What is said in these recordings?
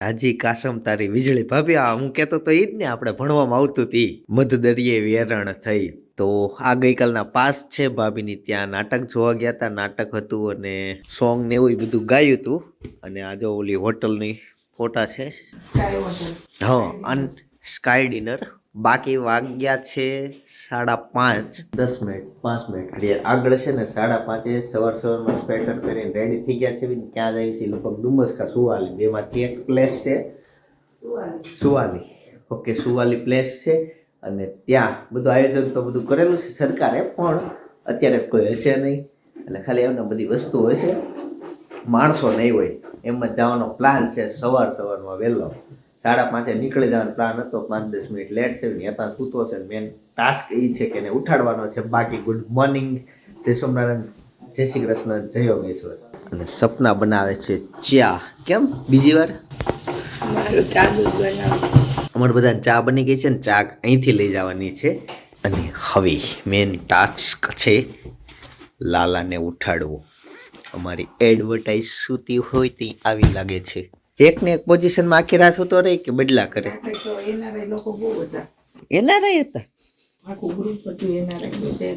હાજી કાસમ તારી વીજળી ભાભી આ હું કહેતો તો એ જ ને આપણે ભણવામાં આવતું હતી મધદરિયે વેરણ થઈ. તો આ ગઈકાલના પાસ છે ભાભીની ત્યાં નાટક જોવા ગયા હતા નાટક હતું અને સોંગ ને એવું બધું ગાયું હતું અને આ જો ઓલી હોટલની ફોટા છે. હા અન સ્કાય ડિનર બાકી વાગ્યા છે સાડા પાંચ. દસ મિનિટ પાંચ મિનિટ. ક્લિયર આગળ છે ને સાડા પાંચે સવાર સવારમાં સ્વેટર પહેરીને રેડી થઈ ગયા છે. બી ક્યાં જાય છે? લગભગ ડુમસ કા સુવાલી. બેમાંથી એક પ્લેસ છે. સુવાલી. સુવાલી. ઓકે સુવાલી પ્લેસ છે. અને ત્યાં બધું આયોજન તો બધું કરેલું છે સરકારે પણ અત્યારે કોઈ હશે નહીં. એટલે ખાલી એમને બધી વસ્તુ હશે માણસો નહીં હોય. એમાં જવાનો પ્લાન છે સવાર સવારમાં વહેલો. સાડા પાંચે નીકળી જવાનો પ્લાન હતો પાંચ દસ મિનિટ લેટ છે નેતા સૂતો છે મેન ટાસ્ક એ છે કે એને ઉઠાડવાનો છે. બાકી ગુડ મોર્નિંગ જય સોમનારાયણ જય શ્રી કૃષ્ણ. જય યોગેશ્વર. અને સપના બનાવે છે ચા. કેમ? બીજી વાર? અમારે બધા ચા બની ગઈ છે ને ચા અહીંથી લઈ જવાની છે. અને હવે મેન ટાસ્ક છે લાલાને ઉઠાડવું. અમારી એડવર્ટાઇઝ સૂતી હોય તે આવી લાગે છે. એક ને એક પોઝિશનમાં આખી રાત હોતો રહે કે બદલા કરે. એનઆરઆઈ લોકો બહુ હતા. એના રહી હતા? આખું ગ્રુપ હતું એનઆરઆઈ છે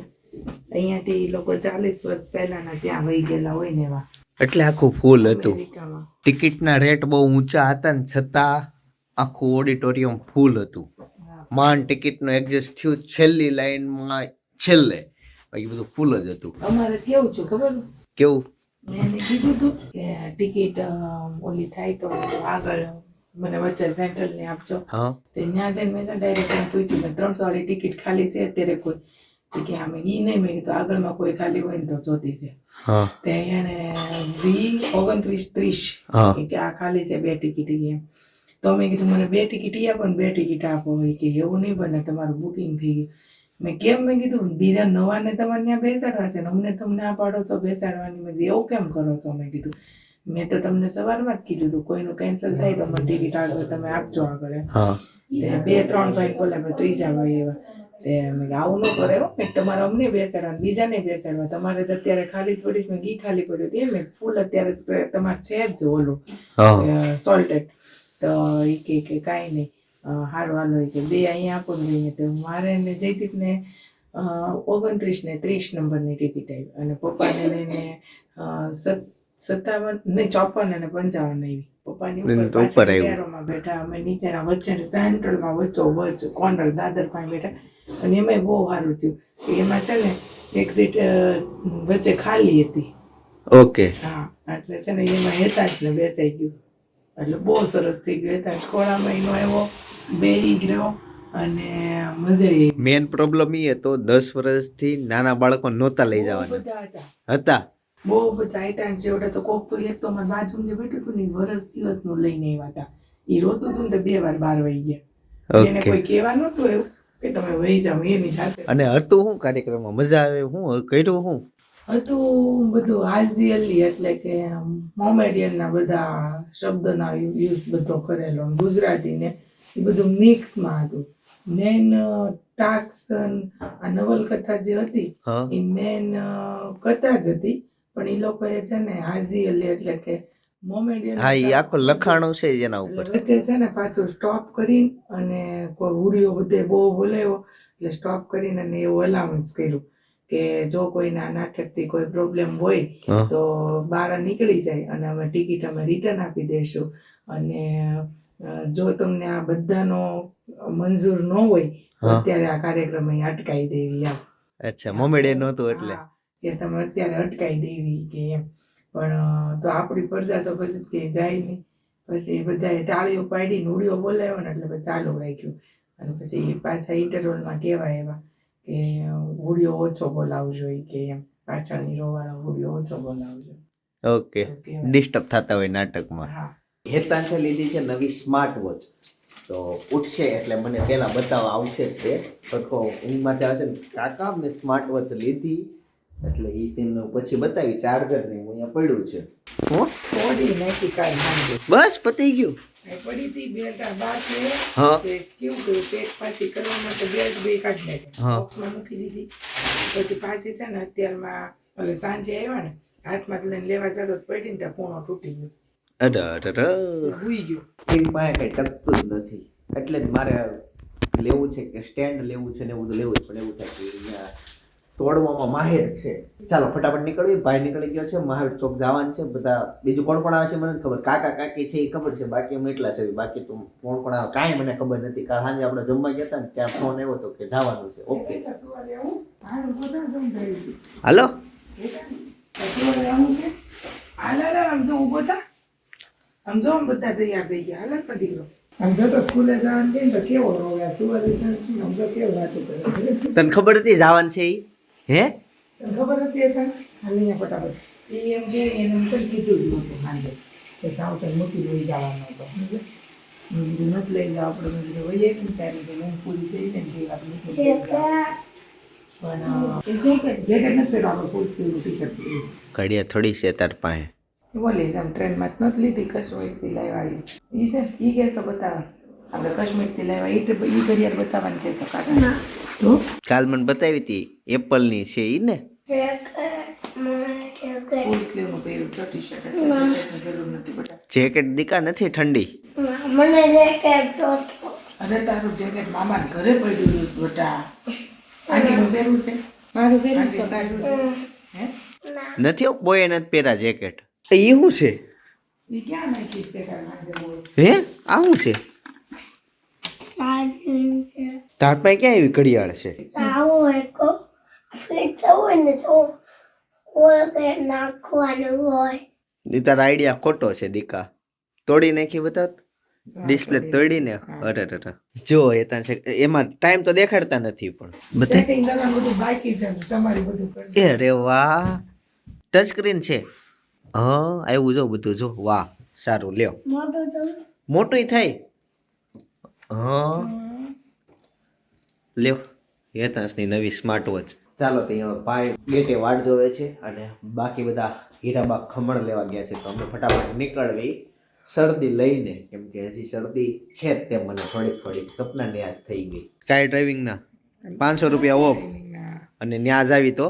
અહીંયાથી એ લોકો ચાલીસ વર્ષ પહેલાના ત્યાં વહી ગયેલા હોય ને એવા. એટલે આખું ફૂલ હતું. ટિકિટના રેટ બહુ ઊંચા હતા ને છતાં આખું ઓડિટોરિયમ ફૂલ હતું. માન ટિકિટનો એડજસ્ટ થયું છેલ્લી લાઈનમાં છેલ્લે. બાકી બધું ફૂલ જ હતું. અમારે કેવું છે ખબર? કેવું? મેં એને કીધું હતું કે ટિકિટ ઓલી થાય તો આગળ મને વચ્ચે સેન્ટ્રલ ને આપજો. તે ત્યાં જઈને મેં ડાયરેક્ટ એને પૂછ્યું મેં ત્રણસો વાળી ટિકિટ ખાલી છે અત્યારે કોઈ? તો કે અમે ઈ નહીં મેં કીધું આગળમાં કોઈ ખાલી હોય ને તો જોતી છે. તે એને વી ઓગણત્રીસ ત્રીસ કે આ ખાલી છે બે ટિકિટ એમ. તો મેં કીધું મને બે ટિકિટ આપો ને બે ટિકિટ આપો. કે એવું નહીં બને તમારું બુકિંગ થઈ ગયું. મેં કેમ મેં કીધું બીજા નવાને તમારે ત્યાં બેસાડવા છે ને અમને તમને આ પાડો છો બેસાડવાની મેં એવું કેમ કરો છો? મેં કીધું મેં તો તમને સવારમાં જ કીધું હતું કોઈનું કેન્સલ થાય તો મને ટિકિટ આગળ તમે આપજો આગળ બે ત્રણ ભાઈ બોલે આપણે ત્રીજા ભાઈ એવા. આવું ન કરે મેં તમારે અમને બેસાડવા બીજાને બેસાડવા. તમારે તો અત્યારે ખાલી છોડીશ મેં ઘી ખાલી પડ્યું તે મેં ફૂલ અત્યારે તમારે છે જ ઓલું સોલ્ટેડ તો એ કે કે કાંઈ નહીં. હારું હોય કે બે અહીંયા આપો ને લઈને તો મારે ને જયદીપને ઓગણત્રીસ ને ત્રીસ નંબરની ટિકિટ આવી અને પપ્પાને લઈને સત્તાવન ને ચોપન અને પંચાવન આવી. પપ્પાની ઉપર બેઠા અમે નીચેના વચ્ચે સેન્ટ્રલમાં વચ્ચો વચ્ચ કોર્નર દાદર પાસે બેઠા. અને એમાંય બહુ સારું થયું. એમાં છે ને એક્ઝિટ વચ્ચે ખાલી હતી. ઓકે. હા એટલે છે ને એમાં હેતા જ ને બેસાઈ ગયું. એટલે બહુ સરસ થઈ ગયું. હતા ખોળામાં મહિનો આવ્યો બે રહ્યો અને મજા આવી. મેન પ્રોબ્લેમ એ હતો દસ વર્ષથી નાના બાળકો નહોતા લઈ બહુ જવાના. હતા. બહુ બધા હતા. જેવડે તો કોક તો એક તો મારા બાજુ જે બેઠું હતું ને વર્ષ દિવસનું લઈને આવ્યા હતા. એ રોતું હતું ને બે વાર બાર વહી ગયા એને કોઈ કહેવા નહોતું એવું કે તમે વહી જાઓ એની સાથે. અને હતું શું કાર્યક્રમમાં? મજા આવે? હું કર્યું શું? હતું બધું હાઝિયલી એટલે કે મોમેડિયનના બધા શબ્દના યુઝ બધો કરેલો. ગુજરાતીને એ બધું મિક્સમાં હતું. મેન ટાક્સ આ નવલકથા જે હતી એ મેન કથા જ હતી. પણ એ લોકોએ છે ને હાઝિયલી એટલે કે મોમેડિયન હા એ આખો લખાણો છે જેના ઉપર. વચ્ચે છે ને પાછું સ્ટોપ કરીને અને કોઈ હુડીઓ બધે બહુ બોલાવ્યો એટલે સ્ટોપ કરીને અને એવું અલાઉન્સ કર્યું. કે જો કોઈના નાટકથી કોઈ પ્રોબ્લેમ હોય તો બહાર નીકળી જાય અને અમે ટિકિટ અમે રિટર્ન આપી દઈશું અને જો તમને આ બધાનો મંજૂર ન હોય અત્યારે આ કાર્યક્રમ અહીં અટકાવી દેવી એમ. અચ્છા મોમેડિયન નહોતું એટલે. કે તમે અત્યારે અટકાવી દેવી કે એમ. પણ તો આપણી પડદા તો પછી કે જાય નહીં. પછી બધાએ ટાળીઓ પાડી ઉડીઓ બોલાવ્યો ને એટલે ચાલુ રાખ્યું. અને પછી પાછા ઇન્ટરવલમાં કહેવાય એવા. ઉડીઓ ઓછો બોલાવજો કે એમ પાછળની રોવાળા ઉડીઓ ઓછો બોલાવજો ઓકે ડિસ્ટર્બ થતા હોય નાટકમાં. હા. હેતાંશે લીધી છે નવી સ્માર્ટ વોચ તો ઉઠશે એટલે મને પહેલા બતાવવા આવશે જ તે. સરખો ઊંઘમાંથી આવશે ને કાકા મેં સ્માર્ટ વોચ લીધી. એટલે એ તેમને પછી બતાવી ચાર્જર ને હું અહીંયા પડ્યું છે. હું? થોડી નાખી કાંઈ માંગે બસ પતી ગયું. પડી હતી બેલ્ટ આ બાર છે કેવું કર્યું? પેક પાછી કરવા માટે બેલ્ટ બે કાઢી નાખી બોક્સમાં મૂકી દીધી. પછી પાછી છે ને અત્યારમાં એટલે સાંજે આવ્યા ને હાથમાં લઈને લેવા જતો તો પડી ને ત્યાં પૂણો તૂટી ગયો. ભૂઈ ગયો. એની પાસે કઈ ટકતું જ નથી. એટલે જ મારે લેવું છે કે સ્ટેન્ડ લેવું છે ને એવું લેવું પણ એવું થાય કે તોડવામાં માહેર છે. ચાલો ફટાફટ નીકળવી ભાઈ નીકળી ગયો છે મહાવીર ચોક જવાનું છે. બધા બીજું કોણ કોણ આવે છે મને ખબર? કાકા કાકી છે એ ખબર છે. બાકી અમે એટલા છે. બાકી તો કોણ કોણ આવે? કાંઈ મને ખબર નથી. કારણ સાંજે આપણે જમવા ગયા હતા ને ત્યાં ફોન આવ્યો હતો કે જવાનું છે. ઓકે હાલો સસુવાલે છે? હાલ હાલ હાલ, આમ જો ઊભો આમ જો બધા તૈયાર થઈ ગયા. હાલ પણ દીકરો તને ખબર હતી જવાનું છે એ હે? ખબર હતી એ કાંઈ? હાલ અહીંયા ફટાફટ. એ એમ કે એને ચાલ કીધું જ નહોતું સાંજે કે સાવ ચાલ મૂકી લઈ જવાનો હતો? મેં કીધું નથી લઈ જાવ આપણે. મેં કીધું વહી કે ત્યારે મેં કીધું પૂરી થઈ ને કે આપણે. પણ જેકેટ જેકેટ નથી પહેરવા આપણે પૂરી સ્લીવ ટી-શર્ટ પહેરીશ. ઘડિયા થોડી છે તાર પાસે. બોલી આમ ટ્રેનમાં જ નથી લીધી કશ્મીરથી લાવ્યા એ છે એ કહેશો બતાવે આપણે કશ્મીરથી લાવ્યા એ ટ- ઈ ઘડિયાળ બતાવવાની કહેશો કાકા? તો? કાલ મને બતાવી હતી એપલની છે એ ને? જેકેટ દીકા નથી ઠંડી? મને જેકેટ જોતો. અરે તારું જેકેટ મામાને ઘરે પડ્યું બેટા. આંટીનું પહેરવું છે? મારું પહેરું તો કાઢું. હે? નથી ઓક બોય એને પહેરા જેકેટ. એ શું છે? એ ક્યાં નાખી તે માંગે હે? આ શું છે? તાર ક્યાં એવી ઘડિયાળ છે? આવો એકો. ફિટ થવું ને તો કોલગેટ નાખવાનું હોય. એ તારા આઈડિયા ખોટો છે દીકા. તોડી નાખી બતાવ. ડિસ્પ્લે તોડીને. અરે અરે જો એ ત્યાં છે. એમાં ટાઈમ તો દેખાડતા નથી પણ. બતાય સેટિંગ કરવાનું બધું બાકી છે તમારી બધું એ રે વાહ. ટચ સ્ક્રીન છે. હ આવ્યું જો બધું જો. વાહ સારું લ્યો. મોટું મોટું થાય. હા. લ્યો હેતાસની નવી સ્માર્ટ વોચ ચાલો તો અહીંયા ભાઈ ગેટે વાટ જોવે છે અને બાકી બધા હીરાબા ખમણ લેવા ગયા છે. તો અમે ફટાફટ નીકળવી શરદી લઈને કેમ કે હજી શરદી છે જ તે મને થોડીક થોડીક સપના આજ થઈ ગઈ. સ્કાય ડ્રાઇવિંગના પાંચસો રૂપિયા ઓફ અને ન્યાજ આવી તો?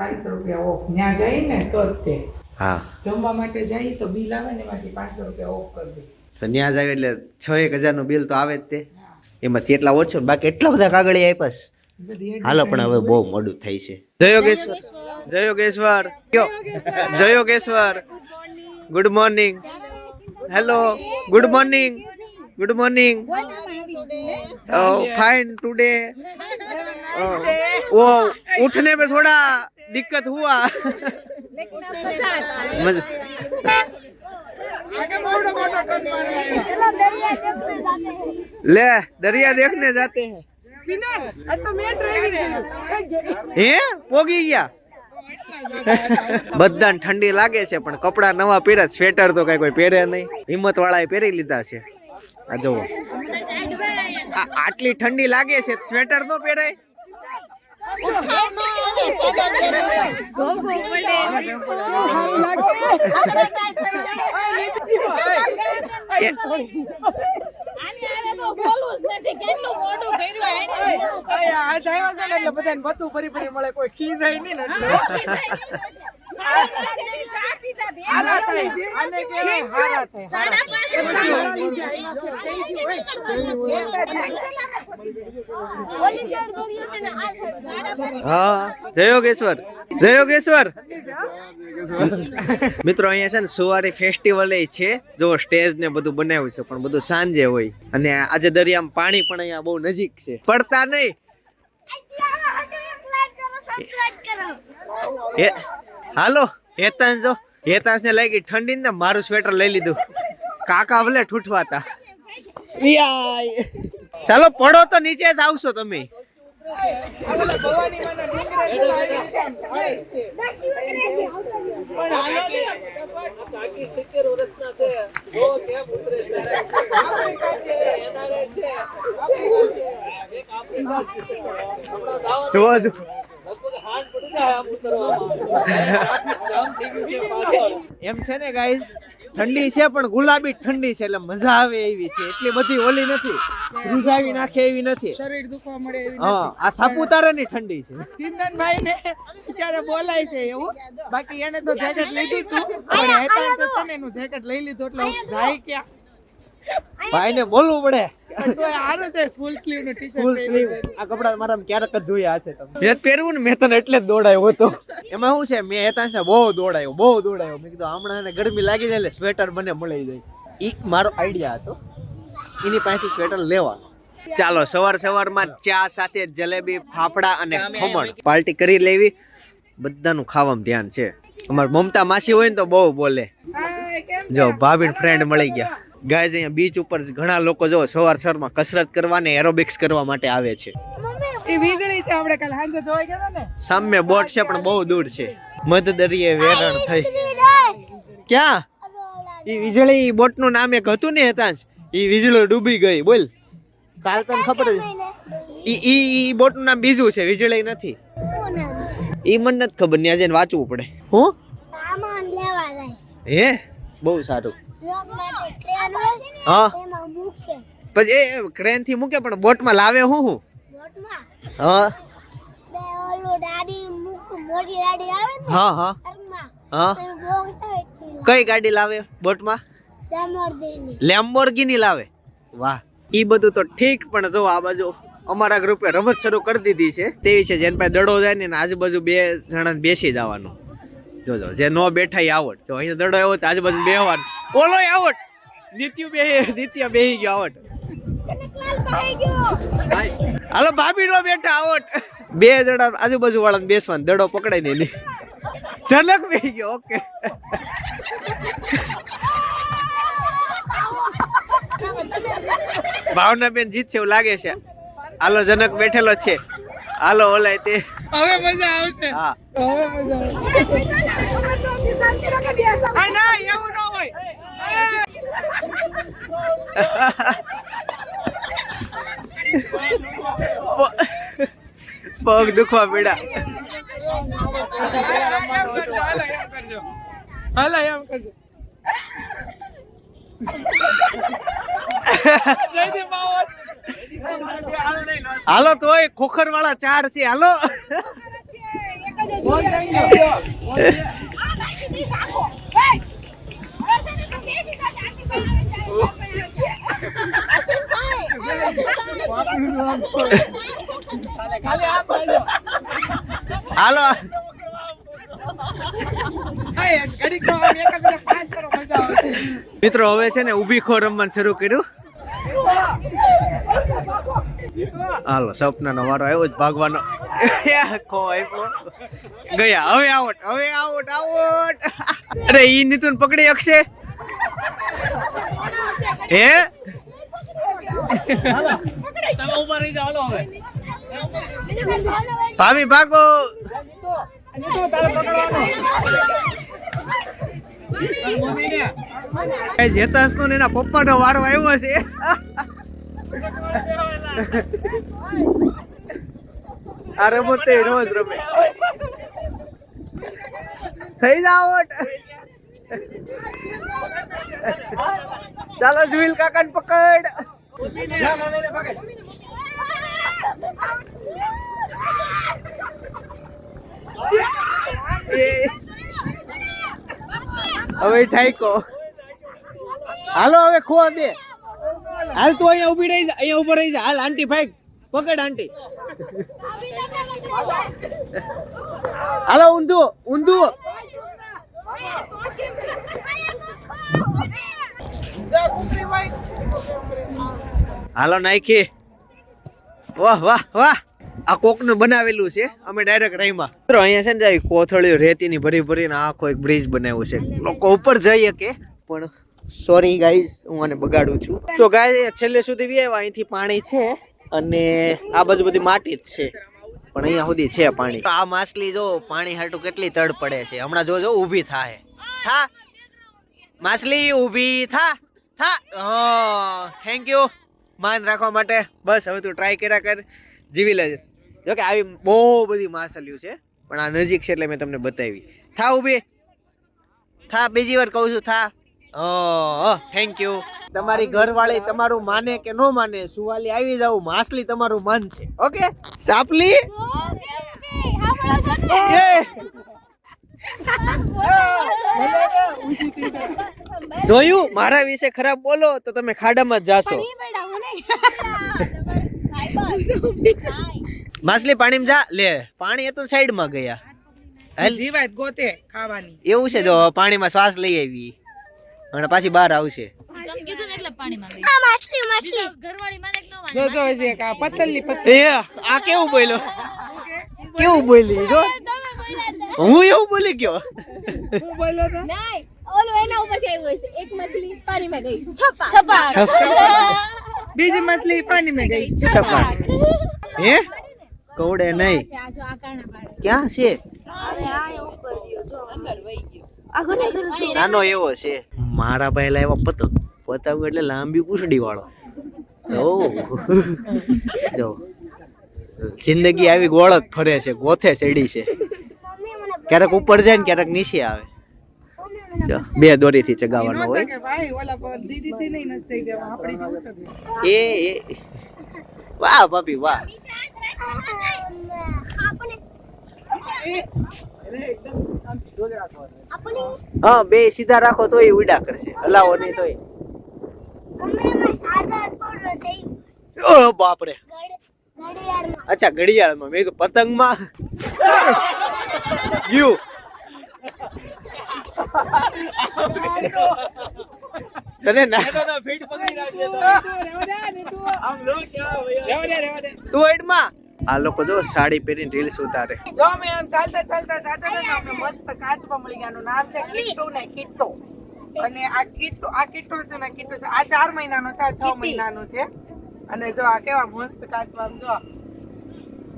પાંચસો રૂપિયા ઓફ ત્યાં જાય ને તો તે. હા. જમવા માટે જાય તો બિલ આવે ને એમાંથી પાંચસો રૂપિયા ઓફ કરી દે. તો ન્યાજ આવે એટલે છ એક હજારનું બિલ તો આવે જ તે. એમાં એટલા ઓછો ને બાકી એટલા બધા કાગળિયા આપ્યા છે બધી હાલો પણ હવે બહુ મોડું થઈ છે જય યોગેશ્વર જય યોગેશ્વર કયો જય Yogeshwar good morning hello good morning good morning fine today वो उठने में थोड़ा दिक्कत हुआ मज- ले दरिया देखने जाते हैं હે પોગી ગયા બધાને ઠંડી લાગે છે પણ કપડા નવા પહેરે સ્વેટર તો કઈ કોઈ પહેરે નહીં હિંમત વાળાએ પહેરી લીધા છે આ જુઓ આ આટલી ઠંડી લાગે છે સ્વેટર તો પહેરાય એ- આની આને તો બોલવું જ નથી કેટલું મોઢું કર્યું આને. ચા પીતા હતી. સાડા ઓલી સાઈડ દરિયો ને જય યોગેશ્વર જય યોગેશ્વર. મિત્રો અહીંયા છે ને સુવારી ફેસ્ટિવલ છે. જો સ્ટેજ ને બધું બનાવ્યું છે પણ બધું સાંજે હોય. અને આજે દરિયામાં પાણી પણ અહીંયા બહુ નજીક છે. પડતા નહીં. હાલો હેતાંશ જો. હેતાંશ ને લાગી ઠંડી ને મારું સ્વેટર લઈ લીધું. કાકા ભલે ઠૂઠવાતા. ચાલો પડો તો નીચે જ આવશો તમે. જોવા જો એમ છે ને ગાઈઝ ઠંડી છે પણ ગુલાબી ઠંડી છે એટલે મજા આવે એવી છે. એટલી બધી ઓલી નથી. રૂઝાવી નાખે એવી નથી. શરીર દુખવા મળે એવી હા આ સાપુતારાની ઠંડી છે. ચિંતનભાઈ ને અત્યારે બોલાય છે એવું. બાકી એને તો જેકેટ લીધું હતું પણ હેતાંશ છે ને એનું જેકેટ લઈ લીધું એટલે જાય ક્યાં? ભાઈને બોલવું પડે. આ કપડા મારા ક્યારેક જ જોયા હશે તમે મેં પહેરવું ને મેં તને એટલે જ દોડાયો હતો. એમાં શું છે મેં હેતાંશને બહુ દોડાયો બહુ દોડાયો. મેં કીધું હમણાં ગરમી લાગી જાય એટલે સ્વેટર મને મળી જાય. ઈ મારો આઈડિયા હતો. એની પાસેથી સ્વેટર લેવા. ચાલો સવાર સવારમાં ચા સાથે જલેબી ફાફડા અને ખમણ. પાર્ટી કરી લેવી. બધાનું ખાવામાં ધ્યાન છે. અમાર મમતા માસી હોય ને તો બહુ બોલે. જો ભાભી ફ્રેન્ડ મળી ગયા. ગાય અહીંયા બીચ ઉપર ઘણા લોકો જો સવાર સવારમાં કસરત કરવા ને એરોબિક્સ કરવા માટે આવે છે. એ વીજળી છે આપણે કાલ સાંજે જોઈ ગયા ને? સામે બોટ છે પણ બહુ દૂર છે. મધ દરિયે વેરણ થઈ. ક્યાં? એ વીજળી બોટનું નામ એક હતું ને હેતાંશ એ વીજળી ડૂબી ગઈ બોલ. કાલ તને ખબર જ ઈ ઈ ઈ બોટનું નામ બીજું છે વીજળી નથી. ઈ મને નથી ખબર ત્યાં જઈને વાંચવું પડે. હું? સામાન લેવા જાય. હે? બહુ સારું. હા. પછી એ ક્રેનથી મૂકે પણ બોટમાં લાવે હું હું? હા. હા હા. હા. કઈ ગાડી લાવે બોટમાં? લેમોર્ગિની લેમ્બોર્ગિની લાવે. વાહ. ઈ બધું તો ઠીક પણ જો આ બાજુ અમારા ગ્રુપે રમત શરૂ કરી દીધી છે. તેવી છે જેન પાસે દડો જાય ને આજુબાજુ બે જણા બેસી જવાનું. જોજો જે નો બેઠા એ આવટ જો અહીંયા દડો આવ્યો તો આજુબાજુ બેહવાન. ઓલો આવટ નિત્યુ બે નિત્ય બેહી ગયો આવટ હાલો ભાભી નો બેઠા આવટ બે દડા આજુબાજુ વાળાને બેસવાનું દડો પકડાઈ ને એની. જનક બેહી ગયો ઓકે. ભાવના બેન જીતશે એવું લાગે છે. હાલો જનક બેઠેલો છે. હાલો ઓલાય તે. હવે મજા આવશે. હા. ના એવું ન હોય. પગ દુખવા પડ્યા હાલ એમ કરજો. હાલો તોય ખોખર વાળા ચાર છે હાલો ફોન થઈ ગયો. ખાલી આ બાજુ. હાલો. મિત્રો, હવે છે ને ઊભી ખો રમવાનું શરૂ કર્યું. હાલો, સપનાનો વારો આવ્યો જ ભાગવાનો. ખો આપ્યો ગયા, હવે આવટ હવે આવટ આવટ અરે ઈ નીતુન પકડી શકશે હે? ભાભી ભાગો. જેતાસ નો એના પપ્પાનો વારો આવ્યો છે. આ રમત તે રોજ રમે. થઈ જાવ ચાલો જુઈલ કાકાને પકડ. એ હવે ઠાઈકો હાલો, હવે ખોવા દે હાલ તું અહીંયા ઊભી રહી અહીંયા ઊભો રહી હાલ, આંટી ભાઈ. પકડ, આંટી. હાલો, ઊંધું ઊંધું. હાલો નાખી વાહ વાહ વાહ. આ કોકનું બનાવેલું છે. અમે ડાયરેક્ટ રહીમાં મિત્રો, અહીંયા છે ને જાય કોથળીઓ, રેતીની ભરી ભરીને આખો એક બ્રિજ બનાવ્યો છે. લોકો ઉપર જઈએ કે, પણ સોરી ગાઈઝ હું આને બગાડું છું. તો ગાય છેલ્લે સુધી બી અહીંથી પાણી છે. અને આ બાજુ બધી માટી જ છે. પણ અહીંયા સુધી છે પાણી. આ માછલી જો પાણી હાટું કેટલી તડ પડે છે. હમણાં જોજો, ઊભી થાય. થા. માછલી ઊભી. થા. થા. થેન્ક યુ માન રાખવા માટે. બસ, હવે તું ટ્રાય કર્યા કર. જીવી લેજે. જો કે આવી બહુ બધી માછલીઓ છે. પણ આ નજીક છે એટલે મેં તમને બતાવી. થા, ઊભી. થા, બીજી વાર કહું છું, થા. થેન્ક યુ તમારી ઘરવાળી તમારું માને કે ન માને સુવાલી આવી જાવ માસલી તમારું મન છે. ઓકે ચાપલી? એ જોયું? મારા વિશે ખરાબ બોલો તો તમે ખાડામાં જ જાશો. માછલી પાણીમાં જા. લે પાણી હતું સાઈડમાં ગયા. જીવાય ગોતે ખાવાની. એવું છે જો પાણીમાં શ્વાસ લઈ આવી. અને પાછી બહાર આવશે. તમે કીધું ને એટલે પાણીમાં ગઈ આ માછલી માછલી. ઘરવાળી માને કે ન માને જો જો છે આ પતલી પતલી. એ આ કેવું બોલ્યો? કેવું બોલી જો. હું એવું બોલી ગયો? હું બોલ્યો તો? નહીં ઓલું એના ઉપરથી આવ્યું હશે. એક મછલી પાણીમાં ગઈ. છપા છપા બીજી મછલી પાણી માં ગઈ છપા હે? કવડે નહીં. આ જો આ કારણે પાડે. ક્યાં છે? અંદર વહી ગયો. નાનો એવો છે. મારા ભાઈ લાવ્યા પતંગ પતંગ એટલે લાંબી પૂછડી વાળો. જો. જિંદગી આવી ગોળ ફરે છે, ગોથે ચડી છે. ક્યારેક ઉપર જાય ને ક્યારેક નીચે આવે. બે ચગાવવાનો હોય. દીદી થી જેવું છે. એ. વાહ, ભાભી, વાહ. હા બે સીધા રાખો તોય ઉડા કરશે. હલાવો નહીં ઓ બાપરે. અચ્છા ઘડિયાળમાં. મેં પતંગમાં. ગયું. તને ના તું હેડમાં. આ લોકો જો સાડી પહેરીને રીલ્સ ઉતારે. જો અમે આમ ચાલતા ચાલતા જાતા હતા ને અમને મસ્ત કાચબા મળી ગયા. આનું નામ છે કિટ્ટુ ને કિટ્ટો. અને આ કિટ્ટો આ કિટ્ટો છે ને કિટ્ટો છે. આ ચાર મહિનાનો છે આ છ મહિનાનો છે. અને જો આ કેવા મસ્ત કાચબા આમ જો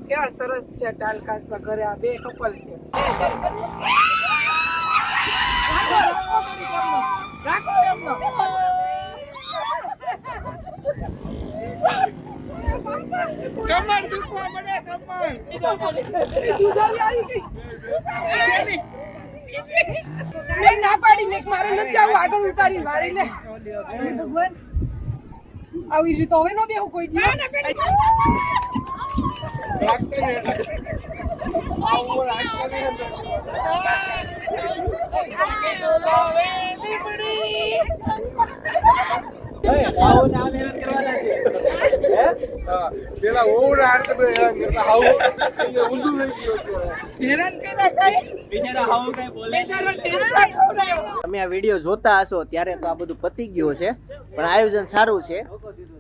કેવા સરસ છે ટાલ કાચબા ઘરે આ બે કપલ છે. રાખો એમનો. કમર દુખવા મને કમર. દુધારી આવી ગઈ. મેં ના પાડી મેં મારે નથી આવું આગળ ઉતારી મારી લે ભગવાન. આવી રીતે હવે નો બેહું કોઈ દી પેલા ઓવર હાર હાવ આવું ઊંધું લઈ ગયો હેરાન કર્યા કઈ? બિચારા ટેસ્ટ ના ખવડાવ્યો. તમે આ વીડિયો જોતા હશો ત્યારે તો આ બધું પતી ગયું છે પણ આયોજન સારું છે.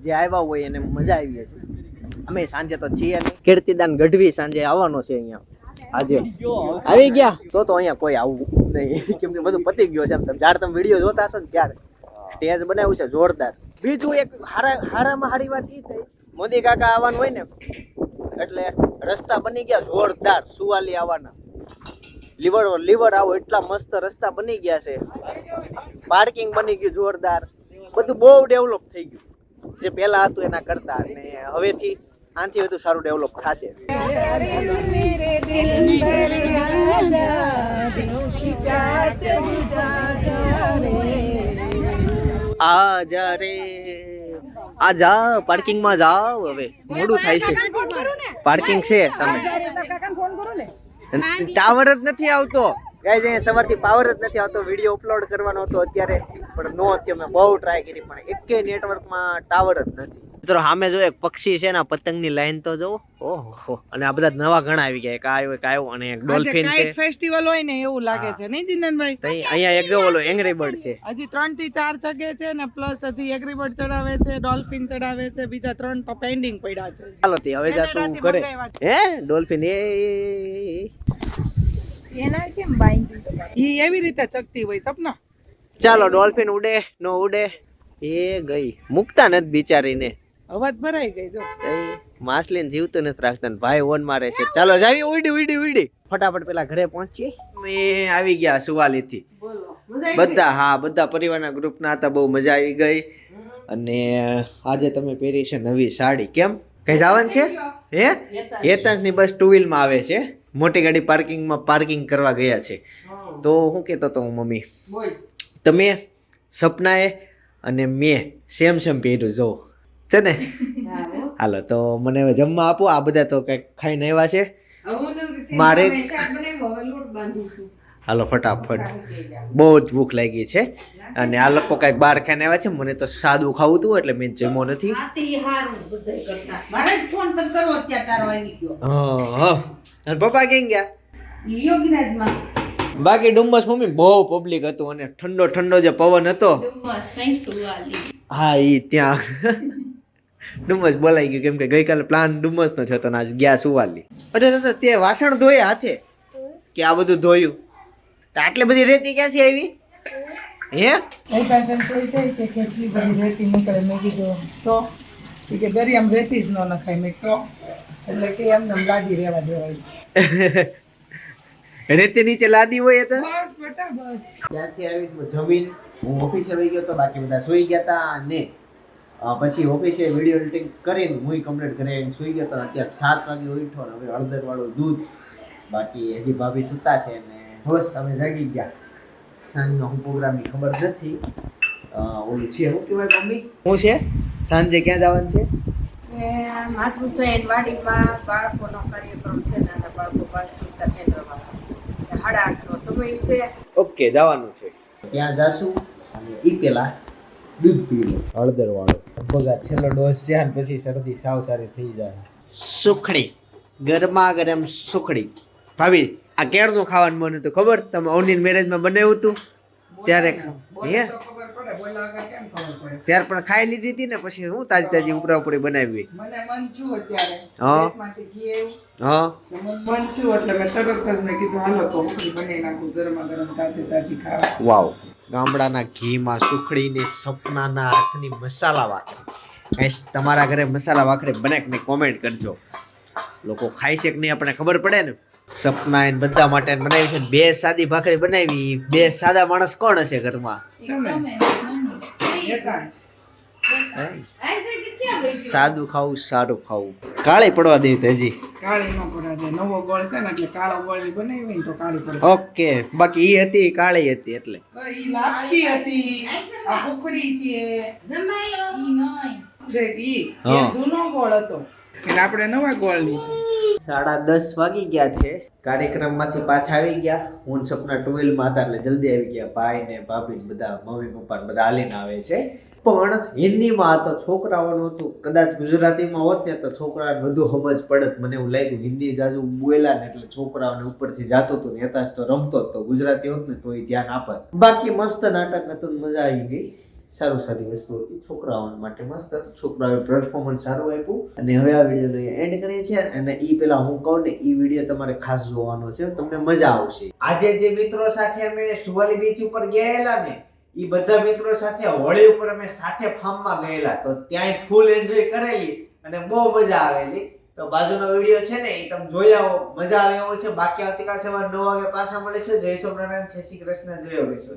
જે આવ્યા હોય એને મજા આવી છે અમે સાંજે તો છીએ ને કીર્તિદાન ગઢવી સાંજે આવવાનો છે અહીંયા. આજે. આવી ગયા? તો તો અહીંયા કોઈ આવું નહીં. કેમ કે બધું પતી ગયું છે. તમે જ્યારે તમે વીડિયો જોતા હશો ને ત્યારે. સ્ટેજ બનાવ્યું છે જોરદાર. બીજું એક હારા હારામાં હારી વાત એ થઈ મોદી કાકા આવવાનું હોય ને, એટલે રસ્તા બની ગયા જોરદાર, સુવાલી આવવાના. લીવર લીવર આવો, એટલા મસ્ત રસ્તા બની ગયા છે. પાર્કિંગ બની ગયું જોરદાર. બધું બહુ ડેવલપ થઈ ગયું. જે પહેલા હતું એના કરતા. અને હવેથી આનાથી વધુ સારું ડેવલપ થશે. આ જા રે. આ જા પાર્કિંગમાં જાવ હવે. મોડું થાય છે. પાર્કિંગ છે સામે. ટાવર જ નથી આવતો. ગાઈઝ અહીંયા સવારથી પાવર જ નથી આવતો. વીડિયો અપલોડ કરવાનો હતો અત્યારે પણ નો થયો. મેં બહુ ટ્રાય કરી પણ એકે નેટવર્કમાં ટાવર જ નથી. મિત્રો સામે જો એક પક્ષી છે ને પતંગની લાઈન તો જો ઓહો. અને આ બધા નવા ઘણા આવી ગયા. એક આવ્યો એક આવ્યો અને એક ડોલ્ફિન છે. ફેસ્ટિવલ હોય ને એવું લાગે છે નહીં જીનનભાઈ તઈ અહીંયા એક જો ઓલો એંગરી બર્ડ છે. હજી ત્રણથી ચાર જગે છે ને પ્લસ હજી એંગરી બર્ડ ચડાવે છે ડોલ્ફિન ચડાવે છે બીજા ત્રણ તો પેન્ડિંગ પડ્યા છે. ચાલો તે હવે જાશું ઘરે. હે? ડોલ્ફિન એ એના કેમ બાંધી ઈ એવી રીતે ચકતી હોય સપના? ચાલો ડોલ્ફિન ઉડે નો ઉડે. એ ગઈ. મૂકતા નથી બિચારીને. અવાજ ભરાઈ ગઈ જો. માછલીને જીવતું નથી રાખતા ને ભાઈ ઓન મારે છે. ચાલો જાવી ઉડી ઉડી ઉડી. ફટાફટ પેલા ઘરે પહોંચીએ. મેં આવી ગયા સુવાલીથી. બધા હા બધા પરિવારના ગ્રુપના હતા બહુ મજા આવી ગઈ. અને આજે તમે પહેરી છે નવી સાડી. કેમ? કઈ જવાનું છે? હે? હેતાંશની બસ ટુ વ્હીલમાં આવે છે. મોટી ગાડી પાર્કિંગમાં પાર્કિંગ કરવા ગયા છે. તો હું કહેતો હતો હું મમ્મી તમે સપનાએ અને મેં સેમ સેમ પહેર્યું જો. છે ને? હાલો. તો મને હવે જમવા આપો. આ બધા તો કંઈક ખાઈને આવ્યા છે. મારે હાલો ફટાફટ. બહુ જ ભૂખ લાગી છે. અને આ લોકો કાંઈક બહાર ખાઈને આવ્યા છે. મને તો સાદું ખાવું હતું એટલે મેં જમો નથી. હા પપ્પા કેમ ગયા? બાકી ડુમ્મસ મમ્મી બહુ પબ્લિક હતું અને ઠંડો ઠંડો જે પવન હતો. હા એ ત્યાં. ડુમ્મસ બોલાઈ ગયું કેમ કે ગઈકાલે પ્લાન ડુમ્મસ નો થયો ને આજ ગયા સુવાલી. અરે તે વાસણ ધોયા હાથે? કે આ બધું ધોયું? તો આટલી બધી રેતી ક્યાંથી આવી? હે? કે કેટલી બધી રેતી નીકળે. મેં કીધું તો? કે દરિયામાં રેતી જ ન નખાય. મેં તો? એટલે કે એમને લાદી રહેવા દેવાય. રેતી નીચે લાદી હોય તો? ક્યાંથી આવી જમીન. હું ઓફિસે આવી ગયો તો બાકી બધા સુઈ ગયા હતા અ, પછી ઓફિસે વીડિયો એડિટિંગ કરીને હું કમ્પ્લીટ કરી સુઈ ગયો હતો અત્યારે સાત વાગે ઉઠો ને હવે હળદરવાળું દૂધ બાકી હજી ભાભી સૂતા છે ને બસ અમે જાગી ગયા. સાંજનો હું પ્રોગ્રામની ખબર નથી. ઓલું છે શું કહેવાય મમ્મી? શું છે? સાંજે ક્યાં જવાનું છે? માતૃસેન વાડીમાં બાળકોનો કાર્યક્રમ છે નાના બાળકો બાળ કેન્દ્રમાં સાડા આઠનો સમય છે. ઓકે જવાનું છે. ત્યાં જાશું. અને એ પેલા દૂધ પી લો હળદર વાળો. બગા છેલ્લો ડોઝ છે અને પછી શરદી સાવ સારી થઈ જાય. સુખડી. ગરમા ગરમ સુખડી. ભાભી આ કેળનું ખાવાનું મને તો ખબર. તમે ઓનલાઈન મેરેજમાં બનાવ્યું હતું? ત્યારે હે? ત્યારે પણ ખાઈ લીધી હતી ને પછી હું તાજી તાજી ઉપરા ઉપરી બનાવી. મને મન છું અત્યારે. હા. ઘી આવ્યું. હા. મને મન છું એટલે મેં તરત જ મેં કીધું હાલો તો બનાવી નાખું ગરમા ગરમ તાજી તાજી ખાવા. વાવ. ગામડાના ઘીમાં સુખડીને સપનાના હાથની મસાલા વાકડી ગાઈસ તમારા ઘરે મસાલા વાકડી બને કે નહીં કોમેન્ટ કરજો. લોકો ખાય છે કે નહીં આપણે ખબર પડે ને? સપના એને બધા માટે બનાવી છે બે સાદી ભાખરી બનાવી. બે સાદા માણસ કોણ હશે ઘરમાં? સાદું ખાવું સારું ખાવું. કાળી પડવા દે હજી કાળી ન દે. નવો ગોળ છે ને એટલે કાળો ગોળ બનાવી ને તો કાળી પડે. ઓકે. બાકી એ હતી કાળી હતી એટલે. ઈ લાપસી હતી. આ છે. ઈ. જૂનો ગોળ હતો. એટલે આપણે નવા ગોળની છે. સાડા દસ વાગી ગયા છે. કાર્યક્રમમાંથી પાછા આવી ગયા. હું સપના ટુવેલમાં હતા એટલે જલ્દી આવી ગયા. ભાઈ ને ભાભી બધા, મમ્મી, પપ્પા બધા હાલીને આવે છે. પણ હિન્દીમાં તો છોકરાઓનું હતું. કદાચ ગુજરાતીમાં હોત ને તો છોકરાને વધુ સમજ પડત. મને એવું લાગ્યું, હિન્દી જાજુ બોલ્યા ને એટલે છોકરાઓને ઉપરથી જાતો હતો ને હેતાશ તો રમતો જ તો. ગુજરાતી હોત ને તો એ ધ્યાન આપત. બાકી મસ્ત નાટક હતું મજા આવી ગઈ. સારું સારી વસ્તુ હતી. છોકરાઓ માટે મસ્ત હતું. છોકરાઓએ પરફોર્મન્સ સારું આપ્યું. અને હવે આ વિડીયોનો એન્ડ કરીએ છીએ. અને એ પેલા હું કહું ને એ વીડિયો તમારે ખાસ જોવાનો છે. તમને મજા આવશે. આજે જે મિત્રો સાથે અમે સુવાલી બીચ ઉપર ગયેલા ને એ બધા મિત્રો સાથે હોળી ઉપર અમે સાથે ફાર્મમાં ગયેલા. તો ત્યાંય ફૂલ એન્જોય કરેલી અને બહુ મજા આવેલી. તો બાજુનો વીડિયો છે ને એ તમે જોઈ આવો. મજા આવે એવો છે. બાકી આવતીકાલ સવારે નવ વાગે પાછા મળે છે જય સોમનારાયણ જય શ્રી કૃષ્ણ. જય યોગેશ્વર.